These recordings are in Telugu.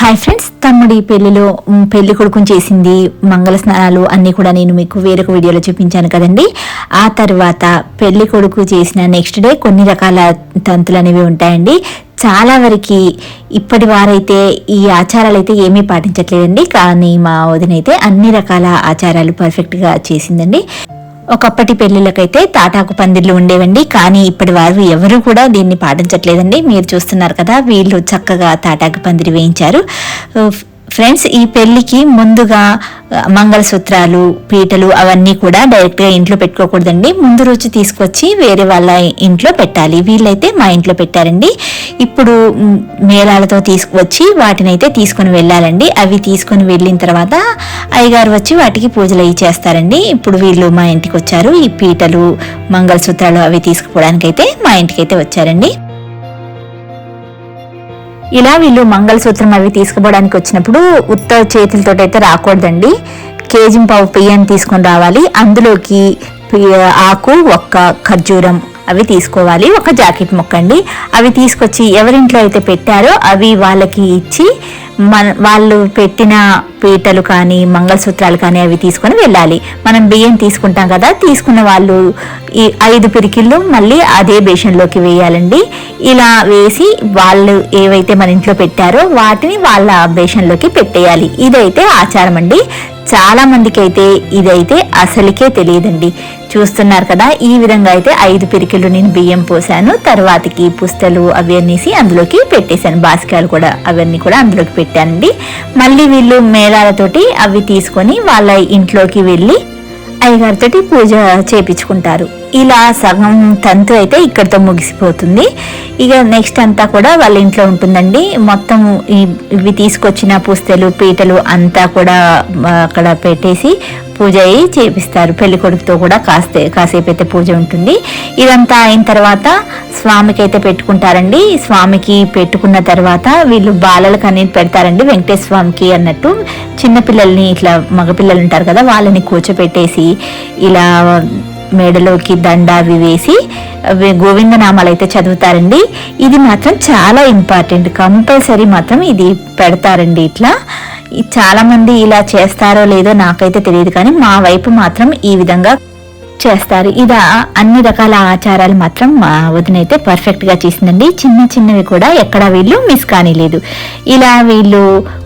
హాయ్ ఫ్రెండ్స్ తమ్ముడి పెళ్ళిలో పెళ్ళి కొడుకుని చేసింది మంగళ స్నానాలు అన్నీ కూడా నేను మీకు వేరొక వీడియోలో చూపించాను కదండి. ఆ తర్వాత పెళ్ళి కొడుకు చేసిన నెక్స్ట్ డే కొన్ని రకాల తంతులు అనేవి ఉంటాయండి. చాలా వరకు ఇప్పటి వారైతే ఈ ఆచారాలు అయితే ఏమీ పాటించట్లేదండి. కానీ మా వదినైతే అన్ని రకాల ఆచారాలు పర్ఫెక్ట్గా చేసిందండి. ఒకప్పటి పెళ్ళిళ్ళకైతే తాటాకు పందిర్లు ఉండేవండి. కానీ ఇప్పటి వారు ఎవరు కూడా దీన్ని పాటించట్లేదండి. మీరు చూస్తున్నారు కదా వీళ్ళు చక్కగా తాటాకు పందిరి వేయించారు. ఫ్రెండ్స్ ఈ పెళ్ళికి ముందుగా మంగళసూత్రాలు పీటలు అవన్నీ కూడా డైరెక్ట్గా ఇంట్లో పెట్టుకోకూడదండి. ముందు రోజు తీసుకొచ్చి వేరే వాళ్ళ ఇంట్లో పెట్టాలి. వీళ్ళైతే మా ఇంట్లో పెట్టారండి. ఇప్పుడు మేళాలతో తీసుకువచ్చి వాటిని అయితే తీసుకొని వెళ్ళాలండి. అవి తీసుకొని వెళ్ళిన తర్వాత అయ్యగారు వచ్చి వాటికి పూజలు అవి చేస్తారండి. ఇప్పుడు వీళ్ళు మా ఇంటికి వచ్చారు. ఈ పీటలు మంగళసూత్రాలు అవి తీసుకుపోవడానికైతే మా ఇంటికి అయితే వచ్చారండి. ఇలా వీళ్ళు మంగళసూత్రం అవి తీసుకుపోవడానికి వచ్చినప్పుడు ఉత్త చేతులతో అయితే రాకూడదండి. కేజీ పావు బియ్యం తీసుకొని రావాలి. అందులోకి ఆకు ఒక్క ఖర్జూరం అవి తీసుకోవాలి. ఒక జాకెట్ మొక్కండి. అవి తీసుకొచ్చి ఎవరింట్లో అయితే పెట్టారో అవి వాళ్ళకి ఇచ్చి మన వాళ్ళు పెట్టిన పీటలు కానీ మంగళసూత్రాలు కానీ అవి తీసుకొని వెళ్ళాలి. మనం బియ్యం తీసుకుంటాం కదా తీసుకున్న వాళ్ళు ఈ ఐదు పిరికిళ్ళు మళ్ళీ అదే బేషన్లోకి వేయాలండి. ఇలా వేసి వాళ్ళు ఏవైతే మన ఇంట్లో పెట్టారో వాటిని వాళ్ళ బేషన్లోకి పెట్టేయాలి. ఇదైతే ఆచారం అండి. చాలా మందికి అయితే ఇదైతే అసలుకే తెలియదండి. చూస్తున్నారు కదా ఈ విధంగా అయితే ఐదు పిరికిళ్ళు నేను బియ్యం పోసాను. తర్వాతకి పుస్తలు అవి అనేసి అందులోకి పెట్టేశాను. బాస్కాయలు కూడా అవన్నీ కూడా అందులోకి పెట్టానండి. మళ్ళీ వీళ్ళు మేళాలతోటి అవి తీసుకొని వాళ్ళ ఇంట్లోకి వెళ్ళి అయ్యగారితోటి పూజ చేపించుకుంటారు. ఇలా సగం తంతు అయితే ఇక్కడితో ముగిసిపోతుంది. ఇక నెక్స్ట్ అంతా కూడా వాళ్ళ ఇంట్లో ఉంటుందండి. మొత్తం ఇవి తీసుకొచ్చిన పుస్తలు పీటలు అంతా కూడా అక్కడ పెట్టేసి పూజ అయ్యి చేపిస్తారు. పెళ్ళి కొడుకుతో కూడా కాస్తే కాసేపు అయితే పూజ ఉంటుంది. ఇదంతా అయిన తర్వాత స్వామికి అయితే పెట్టుకుంటారండి. స్వామికి పెట్టుకున్న తర్వాత వీళ్ళు బాలలకు అనేది పెడతారండి. వెంకటేశ్వర స్వామికి అన్నట్టు చిన్నపిల్లల్ని ఇట్లా మగపిల్లలు ఉంటారు కదా వాళ్ళని కూర్చోపెట్టేసి ఇలా మెడలోకి దండ అవి వేసి గోవిందనామాలు అయితే చదువుతారండి. ఇది మాత్రం చాలా ఇంపార్టెంట్. కంపల్సరీ మాత్రం ఇది పెడతారండి ఇట్లా. చాలామంది చాలా మంది ఇలా చేస్తారో లేదో నాకైతే తెలియదు కానీ మా వైపు మాత్రం ఈ విధంగా చేస్తారు. ఇలా అన్ని రకాల ఆచారాలు మాత్రం మా వదినైతే పర్ఫెక్ట్గా చేసిందండి. చిన్న చిన్నవి కూడా ఎక్కడ వీళ్ళు మిస్ కానిలేదు. ఇలా వీళ్ళు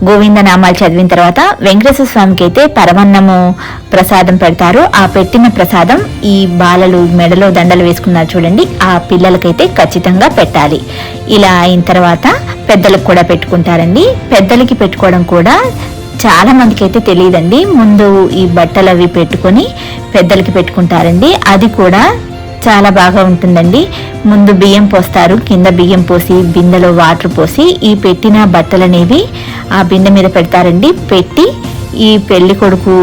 గోవింద నామాలు చదివిన తర్వాత వెంకటేశ్వర స్వామికి అయితే పరమన్నము ప్రసాదం పెడతారు. ఆ పెట్టిన ప్రసాదం ఈ బాలలు మెడలో దండలు వేసుకున్నారు చూడండి. ఆ పిల్లలకైతే ఖచ్చితంగా పెట్టాలి. ఇలా అయిన తర్వాత పెద్దలకు కూడా పెట్టుకుంటారండి. పెద్దలకి పెట్టుకోవడం కూడా చాలా మందికి అయితే తెలియదండి. ముందు ఈ బట్టలు అవి పెట్టుకొని పెద్దలకి పెట్టుకుంటారండి. అది కూడా చాలా బాగా ఉంటుందండి. ముందు బియ్యం పోస్తారు. కింద బియ్యం పోసి బిందెలో వాటర్ పోసి ఈ పెట్టిన బట్టలు అనేవి ఆ బిందె మీద పెడతారండి. పెట్టి ఈ పెళ్ళి కొడుకు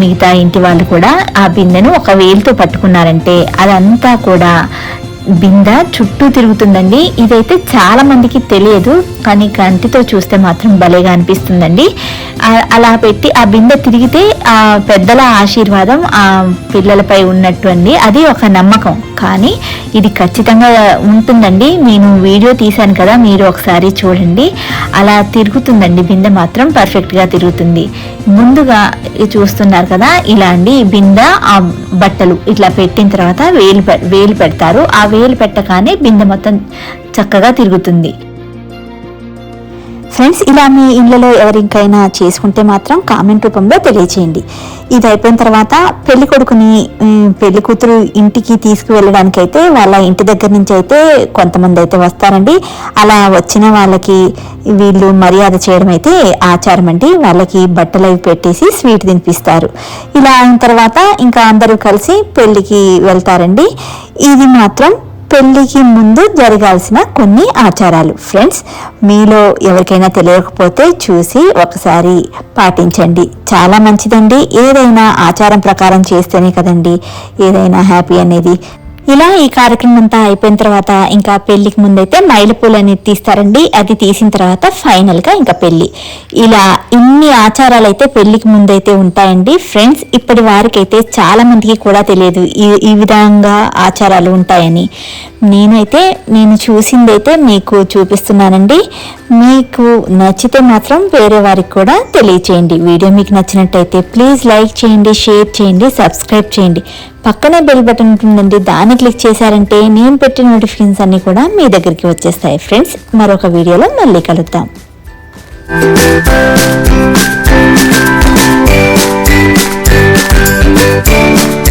మిగతా ఇంటి వాళ్ళు కూడా ఆ బిందెను ఒక వేలుతో పట్టుకున్నారంటే అదంతా కూడా బింద చుట్టూ తిరుగుతుందండి. ఇదైతే చాలా మందికి తెలియదు కానీ కంటితో చూస్తే మాత్రం భలేగా అనిపిస్తుందండి. అలా పెట్టి ఆ బిందె తిరిగితే ఆ పెద్దల ఆశీర్వాదం ఆ పిల్లలపై ఉన్నట్టు అండి. అది ఒక నమ్మకం. కానీ ఇది ఖచ్చితంగా ఉంటుందండి. నేను వీడియో తీశాను కదా మీరు ఒకసారి చూడండి. అలా తిరుగుతుందండి బిందె మాత్రం పర్ఫెక్ట్గా తిరుగుతుంది. ముందుగా చూస్తున్నారు కదా ఇలా అండి బిందె ఆ బట్టలు ఇట్లా పెట్టిన తర్వాత వేలు పె- వేలు పెడతారు. ఆ వేలు పెట్టగానే బిందె మొత్తం చక్కగా తిరుగుతుంది. ఫ్రెండ్స్ ఇలా మీ ఇళ్ళలో ఎవరికైనా చేసుకుంటే మాత్రం కామెంట్ రూపంలో తెలియచేయండి. ఇది అయిపోయిన తర్వాత పెళ్ళి కొడుకుని పెళ్ళి కూతురు ఇంటికి తీసుకువెళ్ళడానికి అయితే వాళ్ళ ఇంటి దగ్గర నుంచి అయితే కొంతమంది అయితే వస్తారండి. అలా వచ్చిన వాళ్ళకి వీళ్ళు మర్యాద చేయడం అయితే ఆచారం అండి. వాళ్ళకి బట్టలు అవి పెట్టేసి స్వీట్ తినిపిస్తారు. ఇలా అయిన తర్వాత ఇంకా అందరూ కలిసి పెళ్ళికి వెళ్తారండి. ఇది మాత్రం పెళ్ళికి ముందు జరగాల్సిన కొన్ని ఆచారాలు. ఫ్రెండ్స్ మీలో ఎవరికైనా తెలియకపోతే చూసి ఒకసారి పాటించండి. చాలా మంచిదండి. ఏదైనా ఆచారం ప్రకారం చేస్తేనే కదండి. ఏదైనా హ్యాపీ అనేది ఇలా ఈ కార్యక్రమం అంతా అయిపోయిన తర్వాత ఇంకా పెళ్ళికి ముందైతే మైలుపూలు అనేది తీస్తారండి. అది తీసిన తర్వాత ఫైనల్గా ఇంకా పెళ్ళి ఇలా ఇన్ని ఆచారాలు అయితే పెళ్ళికి ముందైతే ఉంటాయండి. ఫ్రెండ్స్ ఇప్పటి వారికైతే చాలా మందికి కూడా తెలియదు ఈ ఈ విధంగా ఆచారాలు ఉంటాయని. నేనైతే నేను చూసిందైతే మీకు చూపిస్తున్నానండి. మీకు నచ్చితే మాత్రం వేరే వారికి కూడా తెలియచేయండి. వీడియో మీకు నచ్చినట్టయితే ప్లీజ్ లైక్ చేయండి షేర్ చేయండి సబ్స్క్రైబ్ చేయండి. పక్కనే బెల్ బటన్ ఉంటుందండి. దాన్ని క్లిక్ చేశారంటే నేను పెట్టిన నోటిఫికేషన్స్ అన్నీ కూడా మీ దగ్గరికి వచ్చేస్తాయి. ఫ్రెండ్స్ మరొక వీడియోలో మళ్ళీ కలుద్దాం. Thank